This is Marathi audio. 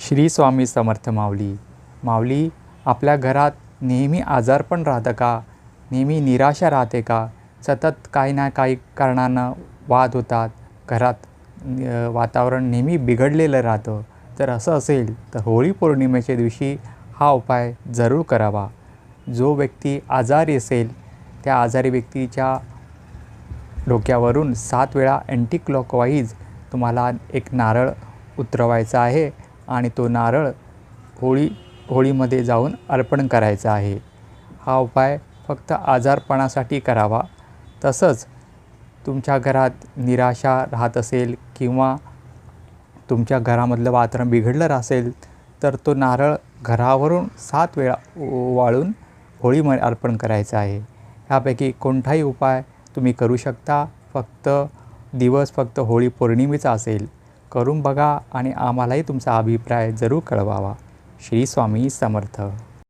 श्री स्वामी समर्थ माऊली. माऊली आपल्या घरात नेहमी आजारपण राहतं का? नेहमी निराशा राहते का? सतत काही ना काही कारणानं वाद होतात. घरात वातावरण नेहमी बिघडलेलं राहतं. तर असं असेल तर होळी पौर्णिमेच्या दिवशी हा उपाय जरूर करावा. जो व्यक्ती आजारी असेल त्या आजारी व्यक्तीच्या डोक्यावरून सात वेळा अँटी क्लॉकवाईज तुम्हाला एक नारळ उतरवायचा आहे. आणि तो नारळ होळी होळीमध्ये जाऊन अर्पण करायचा आहे. हा उपाय फक्त आजारपणासाठी करावा. तसंच तुमच्या घरात निराशा राहत असेल किंवा तुमच्या घरामधलं वातावरण बिघडलं असेल तर तो नारळ घरावरून सात वेळा वाळून होळीमध्ये अर्पण करायचा आहे. ह्यापैकी कोणताही उपाय तुम्ही करू शकता. फक्त दिवस फक्त होळी पौर्णिमेचा असेल. करून बघा आणि आम्हालाही तुमचा अभिप्राय जरूर कळवावा. श्री स्वामी समर्थ.